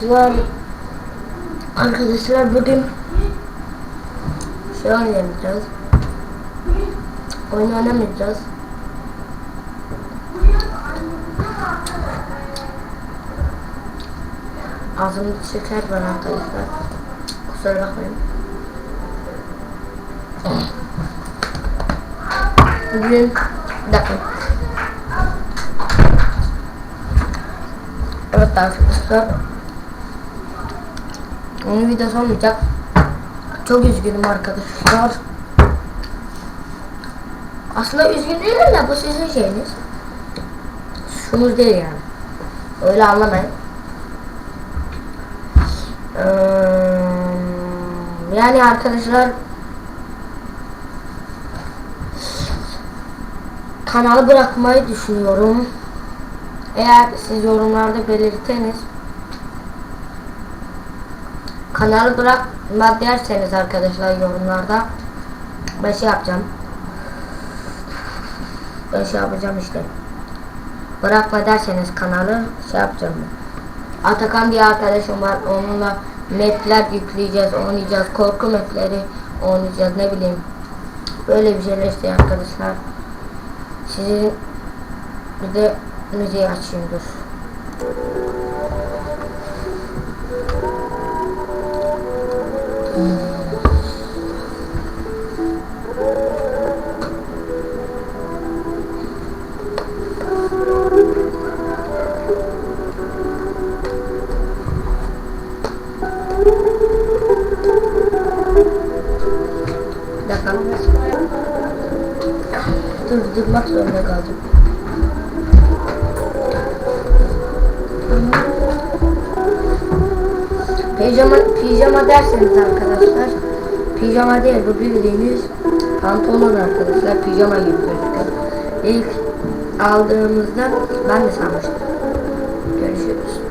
Arkadaşlar, arkadaşlar bugün şey oynamayacağız. Oyun oynamayacağız. Ağzımda şeker var arkadaşlar. Kusura bakmayın. Bugün bir dakika. Evet arkadaşlar. Onun videosu olmayacak. Çok üzgünüm arkadaşlar. Aslında üzgün değilim de bu sizin şeyiniz. Şunuz değil yani. Öyle anlamayın. Ee, yani arkadaşlar kanalı bırakmayı düşünüyorum. Eğer siz yorumlarda belirteniz kanalı bırakma derseniz arkadaşlar yorumlarda ben şey yapacağım. Ben şey yapacağım işte. Bırakma derseniz kanalı şey yapacağım. Atakan diye arkadaşım var. Onunla mapler yükleyeceğiz, oynayacağız. Korku mapleri oynayacağız ne bileyim. Böyle bir şeyler işte arkadaşlar. Sizin bir de müziği açayım dur. Dur durmak zorunda kaldım. Pijama, pijama derseniz arkadaşlar Pijama değil bu bildiğiniz pantolon arkadaşlar pijama gibi gözüküyor. İlk aldığımızda ben de sanmıştım. Görüşürüz.